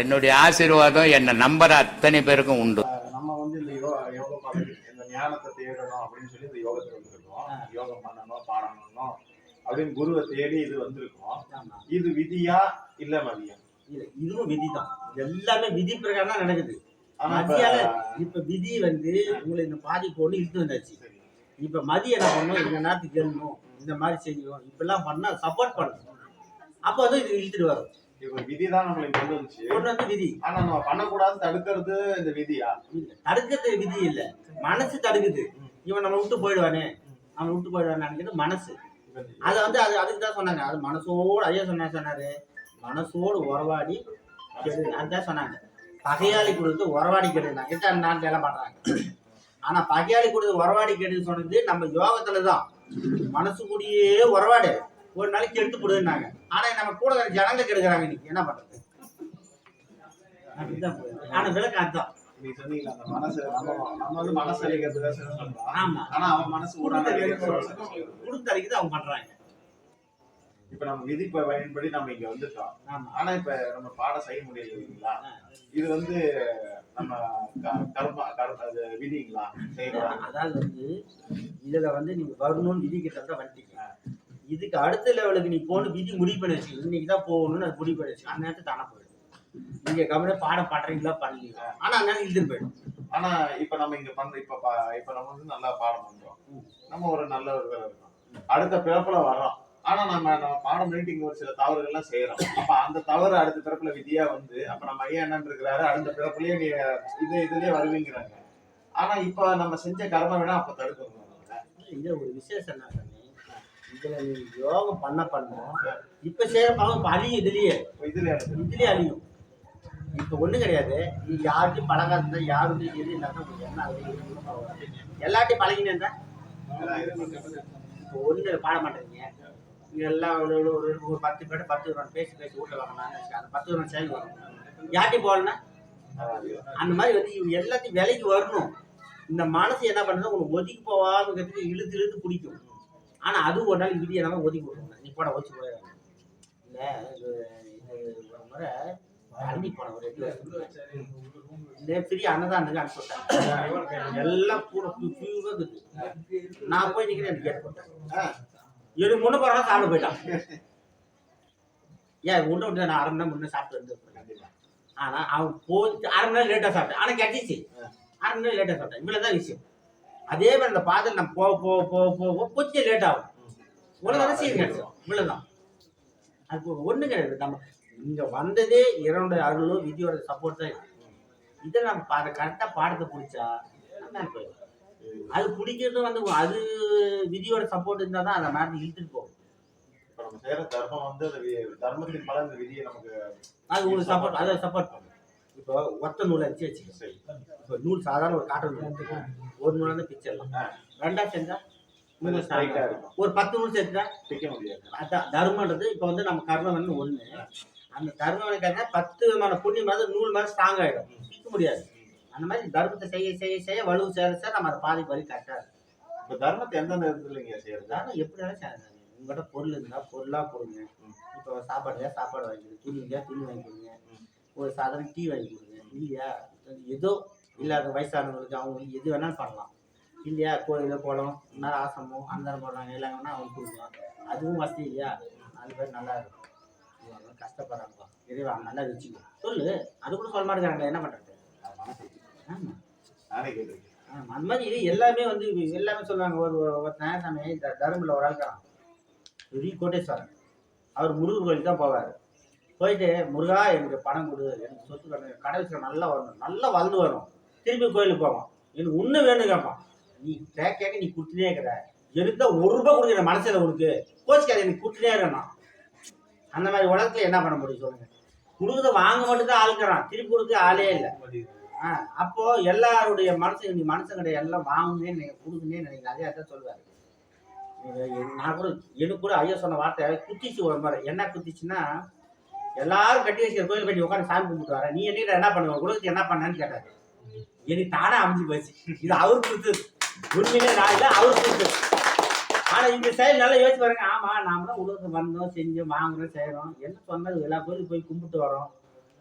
என்னுடைய ஆசீர்வாதம் என்னை நம்புற அத்தனை பேருக்கும் உண்டு. நம்ம வந்து இந்த யோக இந்த ஞானத்தை தேடணும் அப்படின்னு சொல்லி இந்த யோகத்துக்கு வந்திருக்கோம். யோகம் பண்ணணும் பாடணும் அப்படின்னு குருவை தேடி இது வந்திருக்கோம். இது விதியா இல்ல மதியம் இல்ல, இதுவும் விதி தான் எல்லாமே விதி பிரகாரம் தான் நடக்குது. ஆனா இப்ப மதியால இப்ப விதி வந்து உங்களை இந்த பாதி போட்டு இழுத்து வந்தாச்சு. இப்ப மதியம் என்ன பண்ணணும் இந்த நேரத்துக்கு எழுணும் இந்த மாதிரி செய்யணும். இப்பெல்லாம் பண்ணா சப்போர்ட் பண்ணணும். அப்ப வந்து இது இழுத்துட்டு வரும். இப்ப விதிதான் நம்மளை கொண்டு வந்துச்சு. கொண்டு வந்து விதி. ஆனா நம்ம பண்ணக்கூடாது தடுக்கிறது இந்த விதியா தடுக்கிறது விதி இல்ல. மனசு தடுக்குது. இவன் நம்ம விட்டு போயிடுவானே. நம்ம விட்டு நினைக்கிறது மனசு. அதை வந்து அது அதுக்கு தான் சொன்னாங்க. அது மனசோடு ஐயா சொன்னா சொன்னாரு. மனசோடு உறவாடி அதுதான் சொன்னாங்க. பகையாளி கொடுத்து உறவாடி கெடுனாங்க இதான் நான் வேலை பண்றாங்க ஆனா பகையாளி கொடுத்து உறவாடி கெடுன்னு சொன்னது நம்ம யோகத்துல தான் மனசு கூடயே உறவாடு. ஒரு நாளைக்கு கெடுத்து போடுதுன்னாங்க ஆனா நம்ம கூட இருக்கிற ஜனங்க கெடுக்குறாங்க இன்னைக்கு. என்ன பண்றது. ஆனா விளக்கம் அதுதான். நீ சொன்னீங்களா அந்த மனசு நம்ம நம்ம வந்து மனசு அழிக்கிறதுக்காக சில சொல்றோம் ஆமா. ஆனா அவன் மனசு கொடுத்தறிக்குது அவங்க பண்றாங்க. இப்ப நம்ம விதி பயன்படி நம்ம இங்க வந்துட்டோம். ஆனா இப்ப நம்ம பாடம் செய்ய முடியல இல்லைங்களா? இது வந்து நம்ம கர்மா கர் அது விதிங்களா? செய்யலாம் அதாவது வந்து இதுல வந்து நீங்க வரணும்னு விதி கிட்ட வந்துட்டீங்க இதுக்கு அடுத்த லெவலுக்கு நீ போகணும் விதி முடிவு பண்ணி வச்சு இன்னைக்கு தான் போகணும்னு அது முடிவு பண்ணி வச்சு அந்த நேரத்துக்கு தானே போயிடும். நீங்க கவனம் பாடம் பண்றீங்களா பண்ணலீங்களா ஆனா அந்த நேரம் இழுத்துட்டு போயிடும். ஆனா இப்ப நம்ம இங்க பண்ற இப்ப இப்ப நம்ம வந்து நல்லா பாடம் பண்றோம். நம்ம ஒரு நல்ல ஒரு இருக்கோம். அடுத்த பிறப்புல வர்றோம். ஆனா நம்ம நம்ம பாடம் பண்ணிட்டு இங்க ஒரு சில தவறுகள் எல்லாம் செய்யறோம் அப்ப அந்த தவறு அடுத்த பிறப்புல விதியா வந்து அப்ப நம்ம ஐயா என்ன இருக்கிறாரு அடுத்த பிறப்புலயே நீ இது இதுலயே வருவீங்கிறாங்க. ஆனா இப்ப நம்ம செஞ்ச கர்ம வேணா அப்ப தடுக்கணும். இது ஒரு விசேஷம் என்ன? இதுல நீ யோகம் பண்ண பண்ண இப்ப செய்யற பாவம் இப்ப அழியும் இதுலயே. இதுல எனக்கு இதுலயே அழியும். இப்ப ஒண்ணு கிடையாது. நீ யார்கிட்டயும் பழகாத யாருமே எது உங்களுக்கு என்ன? எல்லார்ட்டையும் பழகினேன் இப்போ ஒண்ணு பாட மாட்டேங்க. எல்லாம் ஒரு ஒரு- ஒரு பத்து பேர் பத்து பேர் பேசி பேசி வீட்டில் வச்சுக்க அந்த பத்து பேர் சேர்ந்து வரும். யார்ட்டையும் போகலன்னா? அந்த மாதிரி வந்து இவங்க எல்லாத்தையும் விலைக்கு வரணும். இந்த மனசு என்ன பண்ணுறது உங்களுக்கு ஒதுக்கி போகாமக்கிறதுக்கு இழுத்து இழுத்து பிடிக்கும் ஆனா அது ஒரு நாள் விதியை நம்ம ஒதுக்கி விடுவோம் நீ போட வச்சு போட. இல்லை இது இது ஒரு முறை தண்ணி போனேன் ஒரு வருஷம் பெரிய அன்னதானுக்கு அனுப்பிவிட்டேன். எல்லாம் கூட பியூவாக இருக்குது நான் போய் நிற்கிறேன் எனக்கு ஏற்பட்டேன் எனக்கு முன்ன போறாங்க சாப்பிட போயிட்டான். ஏன் முன்ன விட்டு நான் அரை மணி நேரம் முன்ன சாப்பிட்டு வந்து ஆனா அவன் போய் அரை மணி நேரம் லேட்டா சாப்பிட்டேன். ஆனா கிடைச்சிச்சு அரை மணி நேரம் லேட்டா சாப்பிட்டேன். இவ்வளவுதான் விஷயம். அதே மாதிரி அந்த பாதையில் நம்ம போக போக போக போக கொஞ்சம் லேட் ஆகும். இவ்வளவுதான் சீன் கிடைச்சோம் இவ்வளவுதான். அது ஒண்ணு கிடையாது. நம்ம இங்க வந்ததே இறைவனுடைய அருளோ விதியோட சப்போர்ட் தான். இதை. நம்ம பா- கரெக்டா பாடத்தை பிடிச்சா நம்ம போயிடும் அது பிடிக்கிறது வந்து அது விதியோட சப்போர்ட் இருந்தா தான் அந்த மாதிரி இழுத்துட்டு போகும். நம்ம செய்யற தர்மம் வந்து அந்த தர்மத்தின் பல இந்த விதியை நமக்கு அது உங்களுக்கு சப்போர்ட் அதை சப்போர்ட் பண்ணும் இப்போ ஒத்த நூல் அடிச்சு வச்சுக்கோ சரி. இப்போ நூல் சாதாரண ஒரு காட்டன் நூல். ஒரு நூல் வந்து பிச்சிடலாம் ரெண்டா இருக்கும். ஒரு பத்து நூல் சேர்த்துட்டா பிக்க முடியாது. அதான் தர்மன்றது இப்போ வந்து நம்ம கர்மவன் ஒண்ணு. அந்த தர்மவனுக்காக பத்து விதமான புண்ணியம் மாதிரி நூல் மாதிரி ஸ்ட்ராங் ஆயிடும். பிக்க முடியாது. அந்த மாதிரி தர்மத்தை செய்ய செய்ய செய்ய வலுவு சேர சேர நம்ம அதை பாதி வழி கரெக்டாக இருக்கும். இப்ப தர்மத்தை எந்தெந்த இடத்துல நீங்க செய்யறது? அதான் எப்படி வேணாலும் செய்யலாம். உங்கள்கிட்ட பொருள் இருந்தால் பொருளாக கொடுங்க. இப்போ சாப்பாடு சாப்பாடு வாங்கி கொடுங்க துணி இல்லையா துணி வாங்கி கொடுங்க ஒரு சாதாரண டீ வாங்கி கொடுங்க. இல்லையா? ஏதோ இல்லாத வயசானவங்களுக்கு அவங்களுக்கு எது வேணாலும் பண்ணலாம். இல்லையா? கோயிலோ குளம் நேரம் ஆசமோ அந்த போடுறாங்க. எல்லாம் வேணா அவங்க கொடுக்கலாம். அதுவும் வசதி இல்லையா? நாலு பேர் நல்லா இருக்கும். இவங்க கஷ்டப்படுறாங்கப்பா இறைவா நல்லா வச்சுக்கோ சொல்லு. அது கூட சொல்ல மாட்டேங்கிறாங்க என்ன பண்ணுறது ஆமாம் நானே கேட்டிருக்கேன். ஆமா, அந்த மாதிரி இது எல்லாமே வந்து எல்லாமே சொல்லுவாங்க. ஒரு ஒரு- ஒருத்தன் சாமி த- தருமபுரியில் ஒரு ஆள் இருக்கான். பெரிய கோட்டேஸ்வரன். அவர் முருகர் கோயிலுக்கு தான் போவார். போயிட்டு முருகா எனக்கு பணம் கொடு எனக்கு சொத்து கணக்கு கடை நல்லா வரணும் நல்லா வளர்ந்து வரும் திருப்பி கோயிலுக்கு போவோம் எனக்கு ஒன்று வேணும் கேட்பான் நீ கேட்க கேட்க நீ கொடுத்துனே இருக்கிற. எனக்கு ஒரு ரூபாய் கொடுக்குற மனசில் உனக்கு. கோச்சிக்காது எனக்கு கொடுத்துனே இருக்கணும் அந்த மாதிரி உலகத்தில் என்ன பண்ண முடியும் சொல்லுங்க. கொடுக்குறத வாங்க மட்டும்தான் ஆளுக்கிறான் திருப்பி கொடுக்க ஆளே இல்லை. ஆ, அப்போது எல்லாருடைய மனசு நீ மனுஷங்கட எல்லாம் வாங்குனேன்னு நீங்கள் கொடுக்குனே நினைக்கிறேன் அதே அதான் சொல்லுவார். நான் கூட எனக்கு கூட ஐயா சொன்ன வார்த்தை குத்திச்சு ஒரு மாதிரி என்ன குத்திச்சுன்னா எல்லாரும் கட்டி வச்சுக்கிற கோயில் கட்டி உட்காந்து சாமி கும்பிட்டு வர நீ என்ன என்ன பண்ணுவ உலகத்துக்கு என்ன பண்ணேன்னு கேட்டாரு. எனக்கு தானே அமைஞ்சு போச்சு. இது அவர் கொடுத்து. உண்மையிலே நான் இல்லை அவர் கொடுத்து. ஆனா இந்த செயல் நல்லா யோசிச்சு பாருங்க. ஆமா நாம தான் உலகத்துக்கு வந்தோம் செஞ்சோம் வாங்குறோம் செய்யறோம் என்ன சொன்னது எல்லா கோயிலுக்கு போய் கும்பிட்டு வரோம்.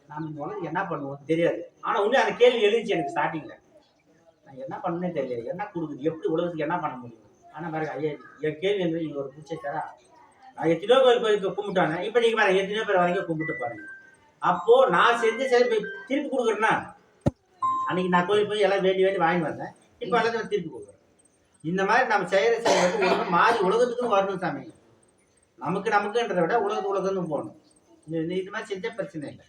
நம்ம இந்த உலகம் என்ன பண்ணுவோம் தெரியாது. ஆனா உண்மை அந்த கேள்வி எழுதிச்சு எனக்கு ஸ்டார்டிங்ல நான் என்ன பண்ணனே தெரியல. என்ன கொடுக்குது? எப்படி உலகத்துக்கு என்ன பண்ண முடியும்? ஆனா பாருங்க ஐயா என் கேள்வி வந்து நீங்க ஒரு பிடிச்சாரா எத்தனையோ கோயில் போய் கும்பிட்டானே இப்போ நீங்க பாருங்க எத்தனையோ பேர் வரைக்கும் கும்பிட்டு பாருங்க அப்போ நான் செஞ்ச சரி போய் திருப்பி கொடுக்குறேன்னா அன்னைக்கு நான் கோயில் போய் எல்லாம் வேண்டி வேண்டி வாங்கி வந்தேன். இப்போ எல்லாத்தையும் திருப்பி கொடுக்குறேன். இந்த மாதிரி நம்ம செய்யற செயல் வந்து உலகம் மாறி உலகத்துக்குன்னு வரணும் சாமி. நமக்கு நமக்குன்றதை விட உலகத்து உலகம்னு போகணும். இந்த இந்த- இது மாதிரி செஞ்சா பிரச்சனை இல்லை.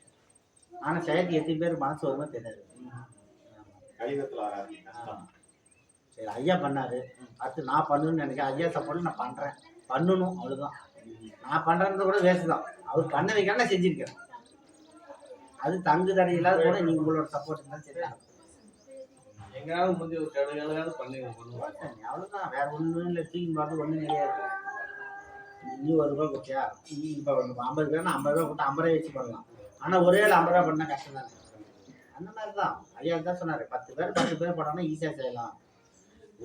ஆனா செயலுக்கு எத்தனை பேர் மனசு வருமோ தெரியாது. வராது கஷ்டம். சரி ஐயா பண்ணாரு. அடுத்து நான் பண்ணணும்னு நினைக்கிறேன். ஐயா சப்போர்ட் நான் பண்றேன். பண்ணணும் அவ்வளவுதான். நான் பண்றது கூட வேஸ்ட் தான். அவர் பண்ண வைக்க நான் செஞ்சிருக்கேன் அது தங்கு தடை இல்லாத கூட நீங்க உங்களோட சப்போர்ட் தான் சரி. எங்கேயாவது முந்தைய ஒரு கடையாவது பண்ணி பண்ணுவோம் வேற ஒண்ணும் இல்லை தூக்கி பார்த்து ஒண்ணும் கிடையாது. நீ ஒரு ரூபாய் கொடுத்தியா? நீ இப்போ ஐம்பது ரூபா ஐம்பது ரூபா கொடுத்து ஐம்பது ரூபாய் வச்சு பண்ணலாம். ஆனா ஒரே ஆள் ஐம்பது ரூபா பண்ணா கஷ்டம் தானே. அந்த மாதிரி தான் ஐயா தான் சொன்னாரு பத்து பேர் பத்து பேர் பண்ணோம்னா ஈஸியா செய்யலாம்.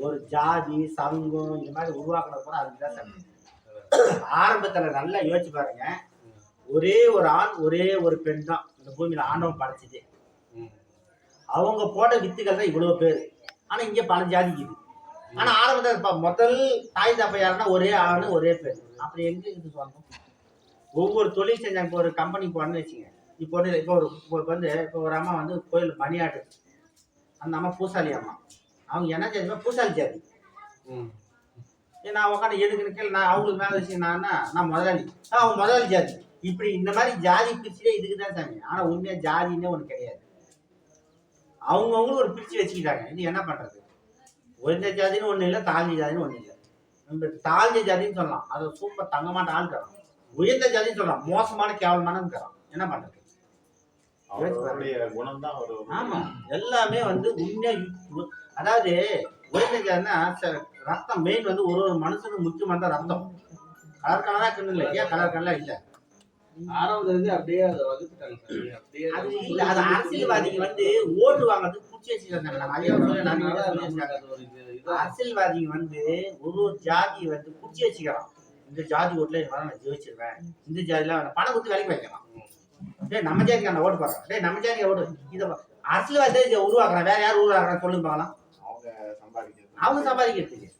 ஒரு ஜாதி சங்கம் இந்த மாதிரி உருவாக்குறது கூட அதுக்கு தான் சங்கம் ஆரம்பத்துல நல்லா யோசிச்சு பாருங்க. ஒரே ஒரு ஆண் ஒரே ஒரு பெண் தான் இந்த பூமியில ஆண்டவன் படைச்சது. அவங்க போட்ட வித்துக்கள் தான் இவ்வளவு பேர். ஆனா இங்க பல ஜாதிக்கு இது ஆனா ஆரம்பத்துல இருப்பா முதல் தாய் தாப்பா யாருன்னா ஒரே ஆண் ஒரே பெண். அப்படி எங்க இருந்து சொந்தம் ஒவ்வொரு தொழில் செஞ்சாங்க இப்போ ஒரு கம்பெனி போனேன்னு வச்சுங்க. இப்போ வந்து இப்போ ஒரு இப்போ வந்து இப்போ ஒரு அம்மா வந்து கோயில் மணியாட்டு அந்த அம்மா பூசாலி அம்மா. அவங்க என்ன ஜாதி பூசாலி ஜாதி. நான் உட்காந்து எதுக்குன்னு கேள்வி நான் அவங்களுக்கு மேல வச்சு நான்? நான் முதலாளி. அவங்க முதலாளி ஜாதி. இப்படி இந்த மாதிரி ஜாதி பிரிச்சுலே இதுக்கு தான் சாமி. ஆனா உண்மையா ஜாதின்னே ஒண்ணு கிடையாது. அவங்கவுங்களும் ஒரு பிரிச்சு வச்சுக்கிட்டாங்க. இது என்ன பண்றது? உயர்ந்த ஜாதின்னு ஒண்ணு இல்லை தாழ்ந்த ஜாதின்னு ஒண்ணு இல்லை. நம்ம தாழ்ந்த ஜாதின்னு சொல்லலாம். அது சூப்பர் தங்கமான ஆள் தரோம் உயர்ந்த ஜாதின்னு சொல்லலாம். மோசமான கேவலமான தரோம் என்ன பண்றது? அவருடைய குணம் தான் ஒரு ஆமா. எல்லாமே வந்து உண்மையா யு- அதாவது ச- ரத்தம் மெயின் வந்து ஒரு ஒரு மனுஷனுக்கு முக்கியமான ரத்தம். கலர் கலரா கண்ணு இல்லை ஏன் கலர் கலரா இல்ல? ஆறாவது இருந்து அப்படியே அதை வகுத்துட்டாங்க. அப்படியே அது இல்ல அது அரசியல்வாதிங்க வந்து ஓட்டு வாங்குறதுக்கு குச்சி வச்சுக்கிறாங்க அரசியல்வாதிங்க வந்து ஒரு ஒரு ஜாதி வந்து குச்சி வச்சுக்கிறான். இந்த ஜாதி ஓட்டுல நான் ஜெயிச்சிருவேன். இந்த ஜாதியில பணம் கொடுத்து வேலைக்கு வைக்கலாம் டேய் நம்ம ஜாதிக்கு அந்த ஓட்டு போடுறான் டேய் நம்ம ஜாதிக்கு ஓட்டு. இதை அரசியல்வாதி இதை உருவாக்குறான். வேற யார் உருவாக்குறான் சொல்லுங்க பார்க்கலாம். அவங்க சம்பாதிக்கிறது அவங்க சம்பாதிக்கிறதுக்கு.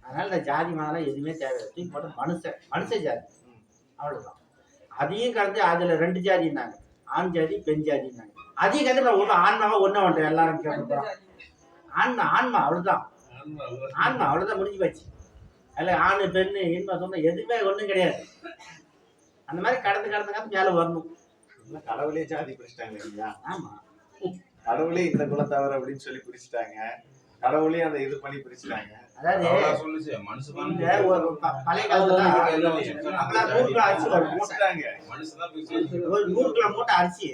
அதனால இந்த ஜாதி மதம்லாம் எதுவுமே தேவையில்லை. தூக்கி போட்டு மனுஷன் மனுஷ ஜாதி. அவ்வளவுதான். அதையும் கடந்து அதுல ரெண்டு ஜாதின்னாங்க. ஆண் ஜாதி பெண் ஜாதின்னாங்க. அதையும் கடந்து நான் ஒண்ணு ஆன்மாவா ஒண்ணு ஒன்று எல்லாரும் கேட்கறோம் ஆன்மா ஆன்மா அது ஆன்மா அவ்வளவுதான். முடிஞ்சு போச்சு. அதில் ஆண் பெண்ணு இன்மை சொன்ன எதுவுமே ஒண்ணும் கிடையாது. அந்த மாதிரி கடந்து கடந்து கடந்து மேல வரணும். கடவுளே ஜாதி பிரிச்சிட்டாங்க இல்லையா? ஆமா. கடவுளே இந்த குலத்தவர் அப்படின்னு சொல்லி பிரிச்சுட்டாங்க கடவுளே அந்த இது பண்ணி பிரிச்சுட்டாங்க. அதாவது சொல்லுச்சு நூறு கிலோ அரிசி ஒரு மூட்டை அரிசி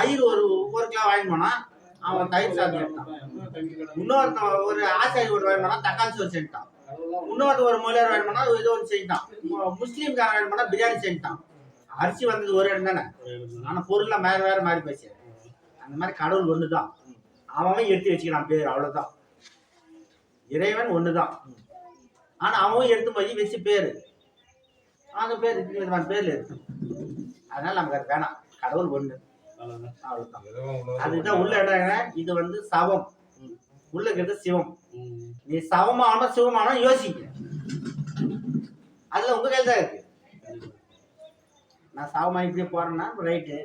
ஐயர் ஒரு ஒரு கிலோ வாங்கி போனா அவன் தயிர் சாதம் இன்னொருத்தன் ஒரு ஆசாரி ஒரு போனா தக்காளி சோறு செஞ்சுட்டான். இன்னொருத்தன் ஒரு மொழியார் போனா ஏதோ ஒன்று செஞ்சுட்டான். முஸ்லீம்காரன் போனா பிரியாணி செஞ்சுட்டான். அரிசி வந்தது ஒரு இடம் தானே? ஆனா பொருள்லாம் வேற வேற மாறி போச்சு. அந்த மாதிரி கடவுள் ஒண்ணுதான். அவன் அவன் எடுத்து வச்சுக்கிறான் பேர் அவ்வளவுதான். இறைவன் ஒண்ணுதான். ஆனா அவன் எடுத்து போய் வச்சு பேரு. அந்த பேர் விதமான பேர்ல இருக்கு. அதனால நமக்கு அது வேணாம். கடவுள் ஒண்ணு. அவ்வளவுதான். அதுதான் உள்ள இடம். இது வந்து சவம். உள்ள இருக்கிறது சிவம். நீ சவமானோ சிவமானோ யோசிக்க அதுல உங்க கையில் தான் இருக்கு. நான் சவமா இப்படி போறேன்னா ரைட்டு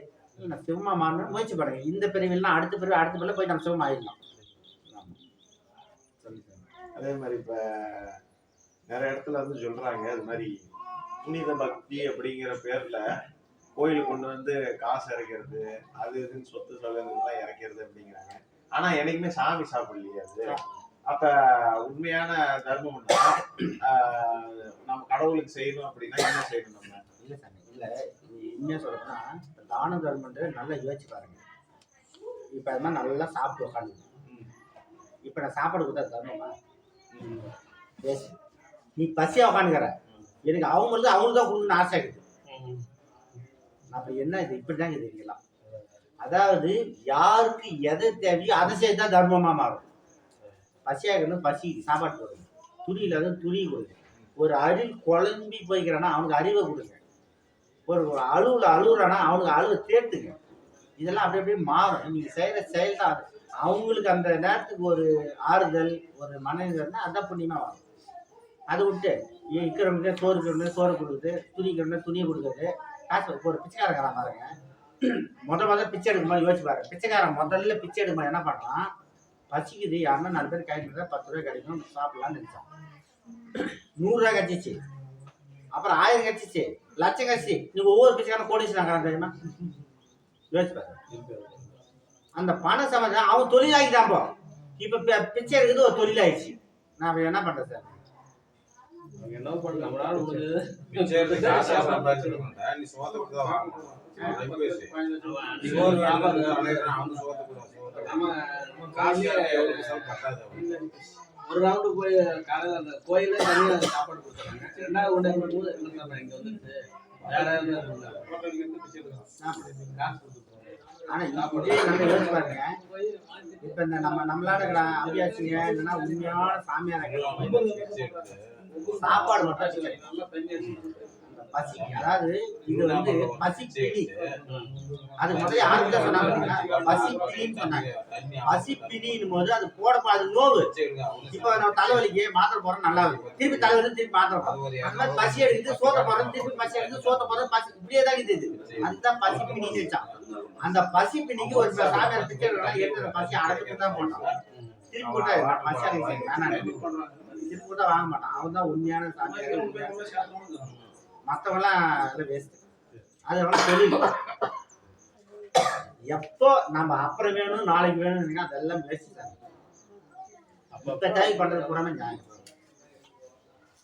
சிவமா மாறணும் முயற்சி பண்ணுங்க. இந்த பிரிவில்னா அடுத்த பிரிவு அடுத்த பிரிவில் போய் நம்ம சிவம் ஆயிடலாம். அதே மாதிரி இப்ப நிறைய இடத்துல வந்து சொல்றாங்க அது மாதிரி புனித பக்தி அப்படிங்கிற பேர்ல கோயில் கொண்டு வந்து காசு இறக்கிறது அது இதுன்னு சொத்து சொல்லுறதுலாம் இறக்கிறது அப்படிங்கிறாங்க. ஆனா என்னைக்குமே சாமி சாப்பிடலையே அது. அப்ப உண்மையான தர்மம் நம்ம கடவுளுக்கு செய்யணும் அப்படின்னா என்ன செய்யணும் நம்ம? இல்ல சாமி இல்ல. உண்மையா சொல்லணும்னா தான தர்மன்றது நல்லா யோசிச்சு பாருங்க. இப்போ அது மாதிரி நல்லா சாப்பிட்டு உட்காந்து இப்போ நான் சாப்பாடு கொடுத்தா தர்மமா? பேசு நீ பசியாக உட்காந்துக்கிற எனக்கு அவங்களுக்கு அவங்களுக்கு தான் கொடுக்கணும்னு ஆசை இருக்குது. அப்போ என்ன இது? இப்படிதாங்க தெரியலாம் அதாவது யாருக்கு எதை தேவையோ அதை செய்து தான் தர்மமா மாறும். இருக்கணும் பசி சாப்பாடு கொடுங்க துணி இல்லாத துணி கொடுங்க ஒரு அறிவு குழம்பி போய்க்கிறான்னா அவனுக்கு அறிவை கொடுங்க. ஒரு அழுவுல அழுகுறானா அவனுக்கு அழுவ தேர்த்துங்க இதெல்லாம் அப்படி அப்படியே மாறும். நீங்கள் செய்கிற செயல் தான் அவங்களுக்கு அந்த நேரத்துக்கு ஒரு ஆறுதல் ஒரு மனநிலைன்னா அதான் புண்ணியமாக வரும் அதை விட்டு இ- இருக்கிறவங்க சோறு இருக்கிறவங்க சோறு கொடுக்குது துணி இருக்கிறவங்க துணியை கொடுக்குறது. காசு ஒரு பிச்சைக்காரன் பாருங்க. முத முதல்ல பிச்சை எடுக்கும்போது யோசிச்சு பாருங்க. பிச்சைக்காரன் முதல்ல பிச்சை எடுக்கும்போது என்ன பண்ணலாம் பசிக்குது. யாருன்னா நாலு பேர் கை பத்து ரூபாய் கிடைக்கும் சாப்பிடலாம்னு நினைச்சான். நூறுரூவா கிடச்சிச்சு. அப்புறம் ஆயிரம் கிடச்சிச்சு. லட்சம் கிடச்சி நீ ஒவ்வொரு பிச்சைக்காரன் கோடீஸ்வரன் தெரியுமா? யோசிச்சு பாரு. அந்த பண சம்பந்தம் அவன் தொழிலாகிட்டான் போ. இப்போ பிச்சை எடுக்கிறது ஒரு தொழிலாயிடுச்சு நான் என்ன பண்றேன் சார்? என்ன பண்ண நம்மளால முடிஞ்சது காசா நீ சோத்தை கொடுத்து தான் வாங்கணும். நம்ம காசு பத்தாது. ஒரு ரவுண்டு போய் காலையில் அந்த கோயில்ல தனியாக சாப்பாடு கொடுத்துறாங்க ரெண்டாவது கொண்டு வரும்போது என்ன சொல்றேன் வந்துட்டு வேற காசு இப்ப இந்த நம்ம நம்மளால இருக்கிற அபியாசிங்க இல்லைன்னா உண்மையான சாமியார் சாப்பாடு மட்டும் பசி. அதாவது இது வந்து பசி பிடி. அது முதல்ல யாருக்கு சொன்னாங்க பசி பிடின்னு சொன்னாங்க. பசி பிடின்னு போது அது போடப்பா அது நோவு. இப்போ நம்ம தலைவலிக்கு மாத்திரை போறோம் நல்லா இருக்கு திருப்பி தலைவலி திருப்பி மாத்திரை போறோம் அந்த மாதிரி பசி எடுக்குது சோத்த போறது திருப்பி பசி எடுக்குது சோத்த போறது பசி இப்படியே தான் இது. அதுதான் பசி பிணின்னு வச்சான். அந்த பசி பிணிக்கு ஒரு சில சாமியார் எடுத்து அந்த பசி அடக்கிட்டு தான் போட்டான். திருப்பி போட்டா பசி அடக்கி வேணாம். திருப்பி போட்டா வாங்க மாட்டான். அவன் தான் உண்மையான சாமியார். மற்றவெல்லாம் வேஸ்ட் அதெல்லாம் தொழில் எப்போ நம்ம அப்புறம் வேணும் நாளைக்கு வேணும் அதெல்லாம் வேஸ்ட் தான். இப்ப டைம் பண்றது பூராமே நியாயம்.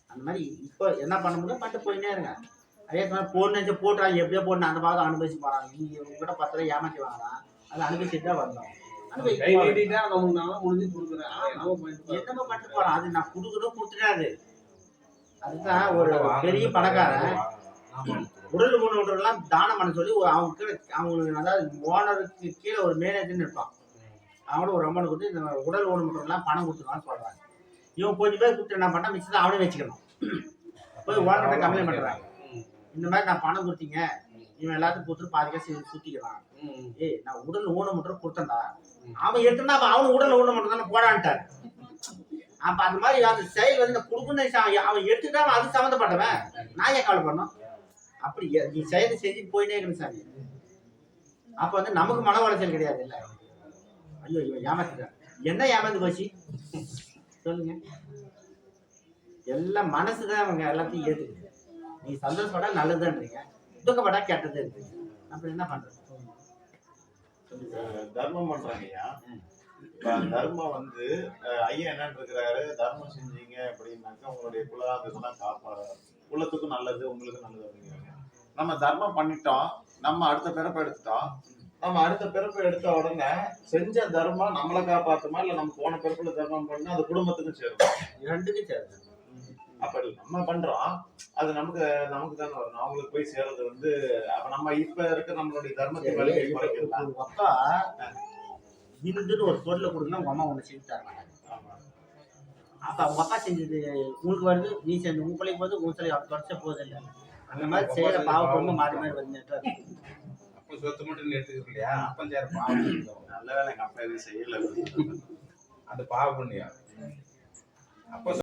அந்த மாதிரி இப்போ என்ன பண்ண முடியும் பண்ணிட்டு போயினே இருங்க. அதே மாதிரி போன் நினைச்சு போட்டுறாங்க எப்படியோ போட்டு அந்த பாகம் அனுபவிச்சு போறாங்க. நீங்க உங்ககிட்ட பத்து ரூபாய் ஏமாத்தி வாங்கலாம் அதை அனுபவிச்சுட்டு தான் வந்தோம். முடிஞ்சு கொடுக்குறேன். என்னமோ பண்ணிட்டு போறான் அது நான் கொடுக்கணும் கொடுத்துட்டாது அதுதான் ஒரு பெரிய பணக்காரன். உடல் ஊனமுற்றெல்லாம் தானம் பண்ண சொல்லி அவங்க கீழே அவங்களுக்கு அதாவது ஓனருக்கு கீழே ஒரு மேனேஜர்னு இருப்பான். அவனும் ஒரு அம்மன் கொடுத்து இந்த உடல் ஊனமுற்றெல்லாம் பணம் கொடுத்துருவான்னு சொல்றாங்க. இவன் கொஞ்சம் பேர் கொடுத்து என்ன பண்ணா மிச்சத்தை அவனே வச்சுக்கணும். போய் ஓனர்கிட்ட கம்ப்ளைண்ட் பண்றாங்க இந்த மாதிரி நான் பணம் கொடுத்தீங்க. இவன் எல்லாத்துக்கும் கொடுத்துட்டு பாதி காசு இவன் சுத்திக்கிறான். ஏய் நான் உடல் ஊனமுற்ற கொடுத்தேன்டா. அவன் எடுத்துனா அவனு உடல் ஊனமுற்ற தானே போடான்ட்டார். அப்ப அந்த மாதிரி அந்த செயல் வந்து இந்த கொடுக்கணும் அவன் எடுத்துட்டா அது சம்மந்தப்பட்டவன். நான் ஏன் கவலை பண்ணோம் அப்படி நீ செயலை செஞ்சு போயிட்டே இருக்கணும் சாமி. அப்ப வந்து நமக்கு மன உளைச்சல் கிடையாது இல்ல. ஐயோ ஐயோ ஏமாத்திட்டான். என்ன ஏமாந்து போச்சு? சொல்லுங்க. எல்லாம் மனசுதான் அவங்க எல்லாத்தையும் ஏத்துக்குது. நீ சந்தோஷப்பட்டா நல்லதுன்றீங்க துக்கப்பட்டா கெட்டதுன்றீங்க அப்புறம் என்ன பண்றது? தர்மம் பண்றாங்க தர்மம் வந்து ஐயா என்ன இருக்கிறாரு தர்மம் செஞ்சீங்க அப்படின்னாக்கா உங்களுடைய குலதெல்லாம் காப்பா குலத்துக்கும் நல்லது உங்களுக்கும் நல்லது அப்படிங்கிறாங்க. நம்ம தர்மம் பண்ணிட்டோம் நம்ம அடுத்த பிறப்பு எடுத்துட்டோம். நம்ம அடுத்த பிறப்பு எடுத்த உடனே செஞ்ச தர்மம் நம்மளை காப்பாத்துமா? இல்ல நம்ம போன பிறப்புல தர்மம் பண்ணா அது குடும்பத்துக்கும் சேரும்? ரெண்டுக்கும் சேர்த்து அப்ப நம்ம பண்றோம். அது நமக்கு நமக்கு தானே வரணும். அவங்களுக்கு போய் சேர்றது வந்து அப்ப நம்ம இப்ப இருக்க நம்மளுடைய தர்மத்தை வலிமை குறைக்கலாம் அப்பா இந்துன்னு ஒரு பொருளை கொடுக்கணும் உங்க அம்மா ஒண்ணு செஞ்சு தர மாட்டாங்க ஆமா அப்ப அவங்க அப்பா செஞ்சது உங்களுக்கு வருது நீ செஞ்சு உங்க பிள்ளைக்கு போது உங்க பிள்ளை தொடச்ச போகுது இல்லை அந்த மாதிரி செய்யற பாவ குடும்பம் மாறி மாறி வந்துட்டு. அப்ப சொத்து மட்டும் எடுத்துக்கிறது இல்லையா அப்பன் சேர பாவம். நல்ல வேலை எங்க அப்பா எதுவும் செய்யல அது பாவம் பண்ணியா அப்ப.